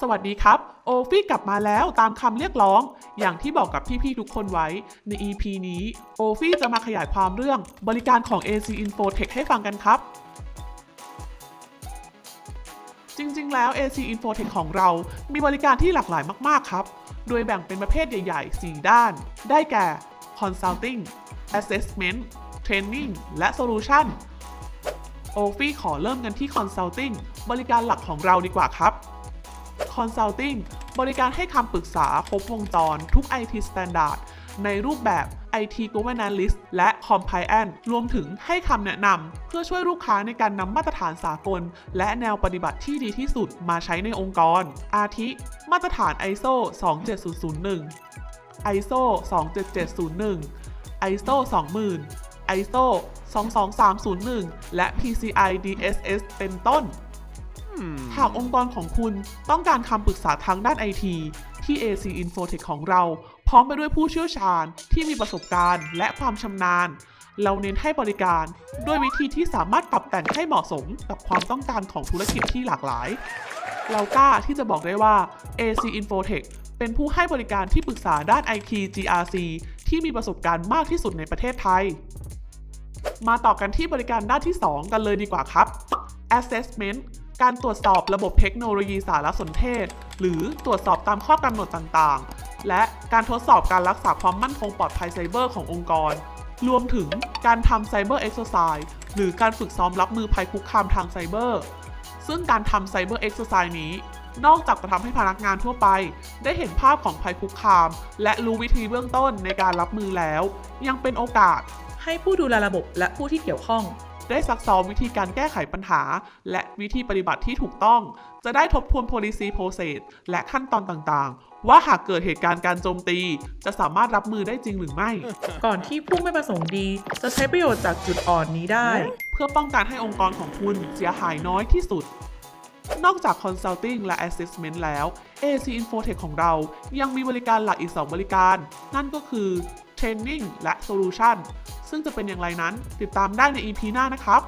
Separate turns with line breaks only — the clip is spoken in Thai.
สวัสดีครับ โอฟี่กลับมาแล้วตามคำเรียกร้อง อย่างที่บอกกับพี่ ๆ ทุกคนไว้ ใน EP นี้ โอฟี่จะมาขยายความเรื่องบริการของ AC Infotech ให้ฟังกันครับ จริง ๆ แล้ว AC Infotech ของเรา มีบริการที่หลากหลายมาก ๆ ครับ โดยแบ่งเป็นประเภทใหญ่ ๆ 4 ด้าน ได้แก่ Consulting Assessment Training และ Solution โอฟี่ขอเริ่มกันที่ Consulting บริการหลักของเราดีกว่าครับ Consulting บริการให้คำปรึกษาครบวงจรทุก IT Standard ในรูปแบบ IT Governance List และ Compliance รวมถึงให้คำแนะนำเพื่อช่วยลูกค้าในการนำมาตรฐานสากล และแนวปฏิบัติที่ดีที่สุดมาใช้ในองค์กร อาทิ มาตรฐาน ISO 27001 ISO 27701 ISO 20,000 ISO 22301 และ PCI DSS เป็นต้น หากองค์กรของคุณต้องการคำปรึกษาทางด้านไอทีที่ AC Infotech ของเรา พร้อมไปด้วยผู้เชี่ยวชาญที่มีประสบการณ์และความชำนาญ เราเน้นให้บริการด้วยวิธีที่สามารถปรับแต่งให้เหมาะสมกับความต้องการของธุรกิจที่หลากหลาย เรากล้าที่จะบอกได้ว่า AC Infotech เป็นผู้ให้บริการที่ปรึกษาด้าน IT GRC ที่มีประสบการณ์มากที่สุดในประเทศไทย มาต่อกันที่บริการด้านที่ 2 กันเลยดีกว่าครับ Assessment การตรวจสอบระบบเทคโนโลยีสารสนเทศ หรือตรวจสอบตามข้อกำหนดต่างๆ และการทดสอบการรักษาความมั่นคงปลอดภัยไซเบอร์ขององค์กร รวมถึงการทำไซเบอร์เอ็กซ์ไซส์หรือการฝึกซ้อมรับมือภัยคุกคามทางไซเบอร์ ซึ่งการทำไซเบอร์เอ็กซ์ไซส์นี้ นอกจากจะทำให้พนักงานทั่วไป ได้เห็นภาพของภัยคุกคาม และรู้วิธีเบื้องต้นในการรับมือแล้ว ยังเป็นโอกาส
ให้ผู้ดูแลระบบและผู้ที่เกี่ยวข้อง
ได้ซักซ้อมวิธีการแก้ไขปัญหา และวิธีปฏิบัติที่ถูกต้อง จะได้ทบทวน policy process และขั้นตอนต่างๆ ว่าหากเกิดเหตุการณ์การโจมตี จะสามารถรับมือได้จริงหรือไม่
ก่อนที่ผู้ไม่ประสงค์ดี จะใช้ประโยชน์จากจุดอ่อนนี้ได้
เพื่อป้องกันให้องค์กรของคุณเสียหายน้อยที่สุดนอกจาก Consulting และ Assessment แล้ว AC Infotech ของเรายังมีบริการหลักอีก 2 บริการ นั่นก็คือ Training และ Solution ซึ่งจะเป็นอย่างไรนั้นติดตามได้ใน EP หน้านะครับ